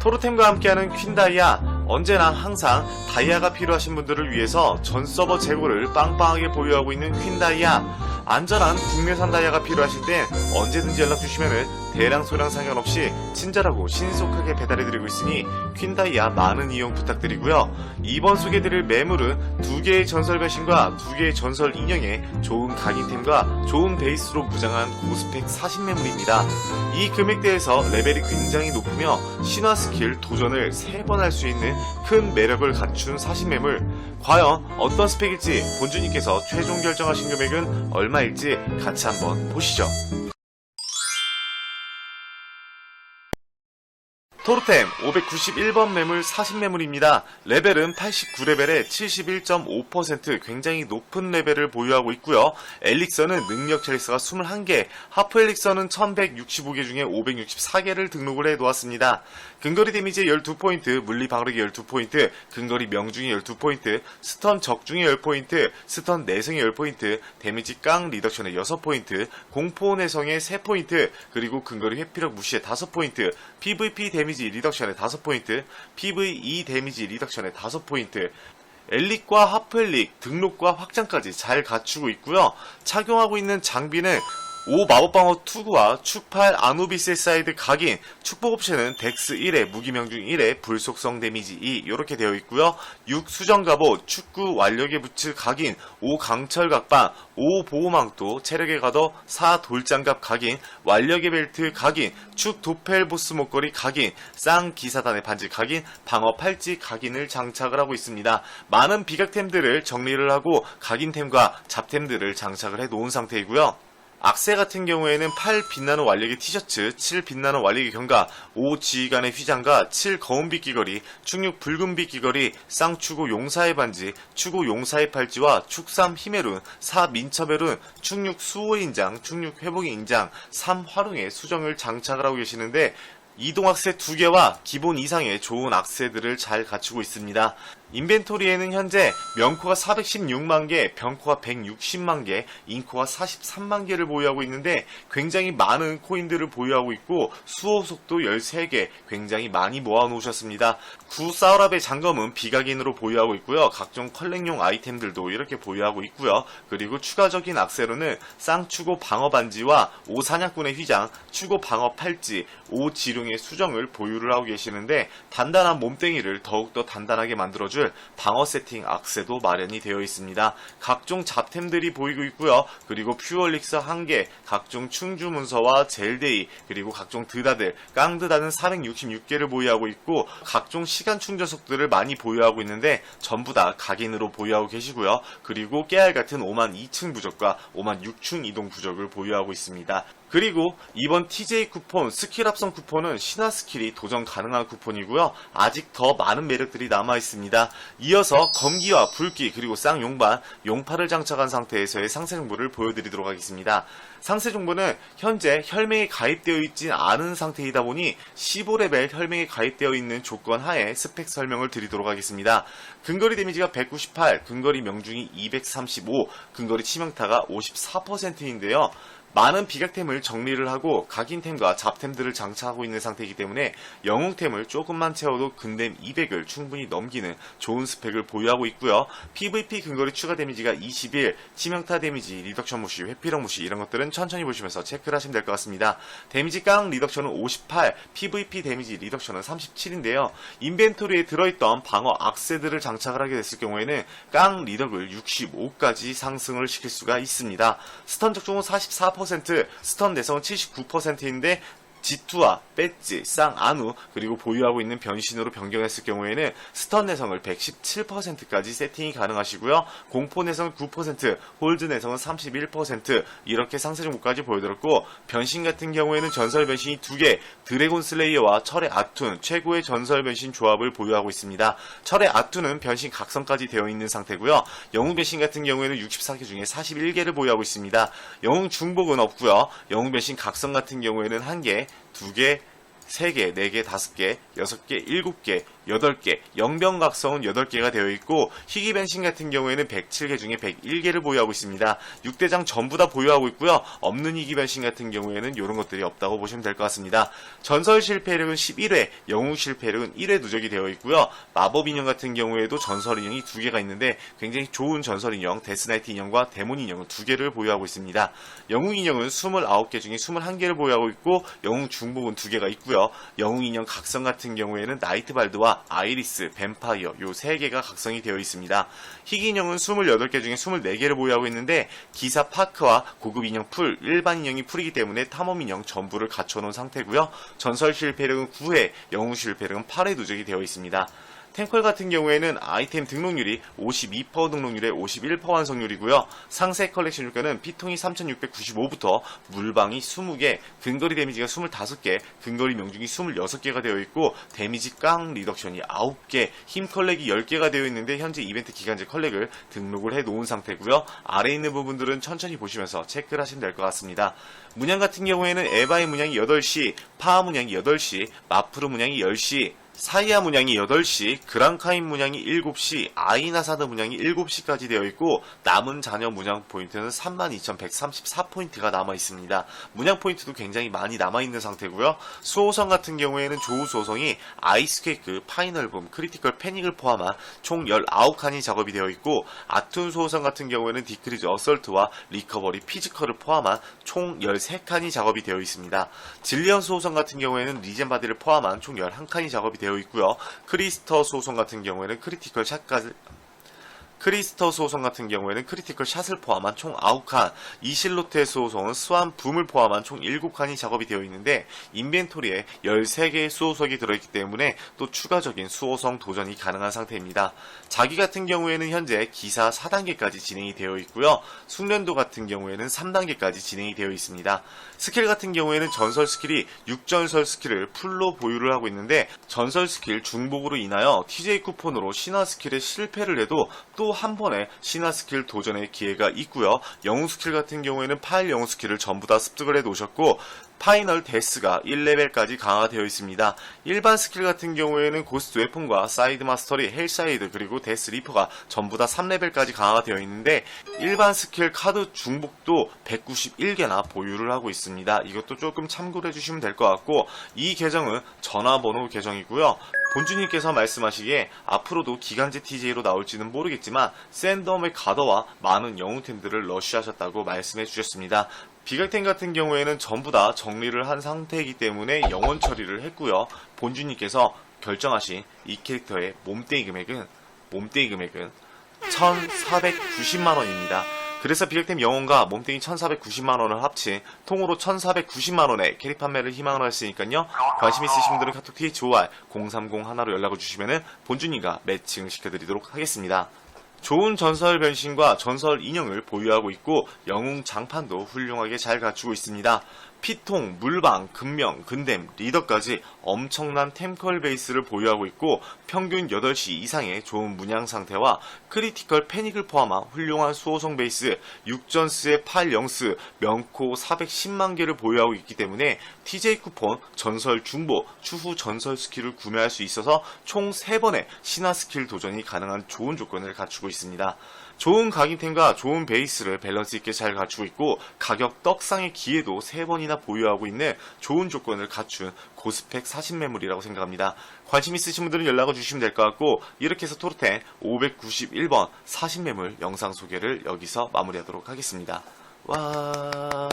토르템과 함께하는 퀸다이아 언제나 항상 다이아가 필요하신 분들을 위해서 전 서버 재고를 빵빵하게 보유하고 있는 퀸다이아. 안전한 국내산 다이아가 필요하실 땐 언제든지 연락 주시면은 대량 소량 상관없이 친절하고 신속하게 배달해드리고 있으니 퀸다이아 많은 이용 부탁드리고요. 이번 소개드릴 매물은 두 개의 전설 배신과 두 개의 전설 인형에 좋은 각인템과 좋은 베이스로 무장한 고스펙 40 매물입니다. 이 금액대에서 레벨이 굉장히 높으며 신화 스킬 도전을 3번 할 수 있는 큰 매력을 갖춘 40 매물 과연 어떤 스펙일지 본주님께서 최종 결정하신 금액은 얼마일지 같이 한번 보시죠. 토르템 591번 매물 40매물입니다. 레벨은 89레벨에 71.5% 굉장히 높은 레벨을 보유하고 있고요. 엘릭서는 능력 첼리스가 21개, 하프 엘릭서는 1165개 중에 564개를 등록을 해 놓았습니다. 근거리 데미지 12포인트, 물리 방어력이 12포인트, 근거리 명중이 12포인트, 스턴 적중이 10포인트, 스턴 내성이 10포인트, 데미지 깡 리덕션에 6포인트, 공포 내성에 3포인트, 그리고 근거리 회피력 무시에 5포인트, PVP 데미지 리덕션에 5포인트, PVE 데미지 리덕션에 5포인트, 엘릭과 하프 엘릭, 등록과 확장까지 잘 갖추고 있고요. 착용하고 있는 장비는 5 마법방어 투구와 축8 아누비스의 사이드 각인, 축복 옵션은 덱스 1에 무기명중 1에 불속성 데미지 2 이렇게 되어 있고요. 6 수정갑옷, 축구 완력의 부츠 각인, 5 강철 각방, 5 보호망토, 체력의 가더, 4 돌장갑 각인, 완력의 벨트 각인, 축 도펠 보스 목걸이 각인, 쌍 기사단의 반지 각인, 방어 팔찌 각인을 장착을 하고 있습니다. 많은 비각템들을 정리를 하고 각인템과 잡템들을 장착을 해 놓은 상태이고요. 악세 같은 경우에는 8 빛나는 완력의 티셔츠, 7 빛나는 완력의 경가, 5 지휘관의 휘장과 7 거운빛 귀걸이, 축6 붉은빛 귀걸이, 쌍추고 용사의 반지, 추고 용사의 팔찌와 축3 히메룬, 4 민첩의 룬, 축6 수호의 인장, 축6 회복의 인장, 3 화룡의 수정을 장착을 하고 계시는데 이동 악세 2개와 기본 이상의 좋은 악세들을 잘 갖추고 있습니다. 인벤토리에는 현재 명코가 416만 개, 병코가 160만 개, 인코가 43만 개를 보유하고 있는데 굉장히 많은 코인들을 보유하고 있고 수호 속도 13개 굉장히 많이 모아 놓으셨습니다. 구 사우랍의 장검은 비각인으로 보유하고 있고요. 각종 컬렉용 아이템들도 이렇게 보유하고 있고요. 그리고 추가적인 악세로는 쌍추고 방어 반지와 오사냥꾼의 휘장, 추고 방어 팔찌, 오지룡의 수정을 보유를 하고 계시는데 단단한 몸뚱이를 더욱더 단단하게 만들어줄 방어 세팅 악세도 마련이 되어 있습니다. 각종 잡템들이 보이고 있고요. 그리고 퓨얼릭스 1개, 각종 충주 문서와 젤데이, 그리고 각종 드다들, 깡드다는 466개를 보유하고 있고 각종 시간 충전 속들을 많이 보유하고 있는데 전부 다 각인으로 보유하고 계시고요. 그리고 깨알 같은 5만 2층 부적과 5만 6층 이동 부적을 보유하고 있습니다. 그리고 이번 TJ 쿠폰 스킬 합성 쿠폰은 신화 스킬이 도전 가능한 쿠폰이고요. 아직 더 많은 매력들이 남아 있습니다. 이어서 검기와 불기 그리고 쌍용반 용팔을 장착한 상태에서의 상세 정보를 보여드리도록 하겠습니다. 상세 정보는 현재 혈맹에 가입되어 있진 않은 상태이다 보니 15레벨 혈맹에 가입되어 있는 조건 하에 스펙 설명을 드리도록 하겠습니다. 근거리 데미지가 198, 근거리 명중이 235, 근거리 치명타가 54%인데요. 많은 비각템을 정리를 하고 각인템과 잡템들을 장착하고 있는 상태이기 때문에 영웅템을 조금만 채워도 근댐 200을 충분히 넘기는 좋은 스펙을 보유하고 있고요. PVP 근거리 추가 데미지가 21, 치명타 데미지, 리덕션 무시, 회피력 무시 이런 것들은 천천히 보시면서 체크를 하시면 될 것 같습니다. 데미지 깡 리덕션은 58, PVP 데미지 리덕션은 37인데요. 인벤토리에 들어있던 방어 악세들을 장착을 하게 됐을 경우에는 깡 리덕을 65까지 상승을 시킬 수가 있습니다. 스턴 적중은 44%, 스턴 내성은 79%인데 G2와 배지, 쌍 안우, 그리고 보유하고 있는 변신으로 변경했을 경우에는 스턴 내성을 117%까지 세팅이 가능하시고요. 공포 내성은 9%, 홀드 내성은 31% 이렇게 상세 정보까지 보여드렸고 변신 같은 경우에는 전설 변신이 2개, 드래곤 슬레이어와 철의 아툰 최고의 전설 변신 조합을 보유하고 있습니다. 철의 아툰은 변신 각성까지 되어 있는 상태고요. 영웅 변신 같은 경우에는 64개 중에 41개를 보유하고 있습니다. 영웅 중복은 없고요. 영웅 변신 각성 같은 경우에는 1개, 2개, 3개, 4개, 5개, 6개, 7개, 8개, 영병각성은 8개가 되어 있고 희귀 벤신 같은 경우에는 107개 중에 101개를 보유하고 있습니다. 6대장 전부 다 보유하고 있고요. 없는 희귀 벤신 같은 경우에는 이런 것들이 없다고 보시면 될 것 같습니다. 전설 실패력은 11회, 영웅 실패력은 1회 누적이 되어 있고요. 마법 인형 같은 경우에도 전설 인형이 2개가 있는데 굉장히 좋은 전설 인형, 데스나이트 인형과 데몬 인형은 2개를 보유하고 있습니다. 영웅 인형은 29개 중에 21개를 보유하고 있고 영웅 중복은 2개가 있고요. 영웅 인형 각성 같은 경우에는 나이트발드와 아이리스, 뱀파이어 요 3개가 각성이 되어 있습니다. 희귀 인형은 28개 중에 24개를 보유하고 있는데 기사 파크와 고급 인형 풀, 일반 인형이 풀이기 때문에 탐험 인형 전부를 갖춰놓은 상태고요. 전설 실패력은 9회, 영웅 실패력은 8회 누적이 되어 있습니다. 템컬 같은 경우에는 아이템 등록률이 52% 등록률에 51% 완성률이고요. 상세 컬렉션 유가는 피통이 3695부터 물방이 20개, 근거리 데미지가 25개, 근거리 명중이 26개가 되어 있고 데미지 깡 리덕션이 9개, 힘 컬렉이 10개가 되어 있는데 현재 이벤트 기간제 컬렉을 등록을 해 놓은 상태고요. 아래에 있는 부분들은 천천히 보시면서 체크를 하시면 될 것 같습니다. 문양 같은 경우에는 에바의 문양이 8시, 파하 문양이 8시, 마프르 문양이 10시, 사이아 문양이 8시, 그랑카인 문양이 7시, 아이나사드 문양이 7시까지 되어 있고 남은 잔여 문양 포인트는 32,134포인트가 남아 있습니다. 문양 포인트도 굉장히 많이 남아 있는 상태고요. 수호성 같은 경우에는 조우 수호성이 아이스케이크, 파이널붐, 크리티컬 패닉을 포함한 총 19칸이 작업이 되어 있고 아툰 수호성 같은 경우에는 디크리즈 어설트와 리커버리 피지컬을 포함한 총 13칸이 작업이 되어 있습니다. 질리언 수호성 같은 경우에는 리젠 바디를 포함한 총 11칸이 작업이 되어 있고요. 크리스터 수호성 같은 경우에는 크리티컬 샷까지 크리스터 수호성 같은 경우에는 크리티컬 샷을 포함한 총 9칸, 이실로테 수호성은 스완 붐을 포함한 총 7칸이 작업이 되어 있는데 인벤토리에 13개의 수호석이 들어있기 때문에 또 추가적인 수호성 도전이 가능한 상태입니다. 자기 같은 경우에는 현재 기사 4단계까지 진행이 되어 있고요. 숙련도 같은 경우에는 3단계까지 진행이 되어 있습니다. 스킬 같은 경우에는 전설 스킬이 6전설 스킬을 풀로 보유를 하고 있는데 전설 스킬 중복으로 인하여 TJ 쿠폰으로 신화 스킬에 실패를 해도 또한 번에 신화 스킬 도전의 기회가 있고요. 영웅 스킬 같은 경우에는 파일 영웅 스킬을 전부 다 습득을 해 놓으셨고 파이널 데스가 1레벨까지 강화되어 있습니다. 일반 스킬 같은 경우에는 고스트 웨폰과 사이드 마스터리, 헬사이드 그리고 데스 리퍼가 전부 다 3레벨까지 강화가 되어 있는데 일반 스킬 카드 중복도 191개나 보유를 하고 있습니다. 이것도 조금 참고를 해주시면 될 것 같고 이 계정은 전화번호 계정이고요. 본주님께서 말씀하시기에 앞으로도 기간제 TJ로 나올지는 모르겠지만 샌덤의 가더와 많은 영웅템들을 러쉬하셨다고 말씀해 주셨습니다. 비갈템 같은 경우에는 전부 다 정리를 한 상태이기 때문에 영원 처리를 했고요. 본주님께서 결정하신 이 캐릭터의 몸뚱이 금액은 몸뚱이 금액은 1,490만 원입니다. 그래서 비격템 영혼과 몸뚱이 1,490만원을 합친 통으로 1,490만원의 캐릭 판매를 희망을 했으니까요. 관심 있으신 분들은 카톡 THOR 030 하나로 연락을 주시면은 본주님과 매칭 시켜드리도록 하겠습니다. 좋은 전설 변신과 전설 인형을 보유하고 있고 영웅 장판도 훌륭하게 잘 갖추고 있습니다. 피통, 물방, 근명, 근댐, 리더까지 엄청난 템컬 베이스를 보유하고 있고 평균 8시 이상의 좋은 문양 상태와 크리티컬 패닉을 포함한 훌륭한 수호성 베이스, 6전스의 8영스, 명코 410만 개를 보유하고 있기 때문에 TJ 쿠폰, 전설 중보, 추후 전설 스킬을 구매할 수 있어서 총 3번의 신화 스킬 도전이 가능한 좋은 조건을 갖추고 있습니다. 좋은 각인템과 좋은 베이스를 밸런스 있게 잘 갖추고 있고 가격 떡상의 기회도 3번이나 보유하고 있는 좋은 조건을 갖춘 고스펙 40매물이라고 생각합니다. 관심 있으신 분들은 연락을 주시면 될 것 같고 이렇게 해서 토르텐 591번 40매물 영상 소개를 여기서 마무리하도록 하겠습니다. 와...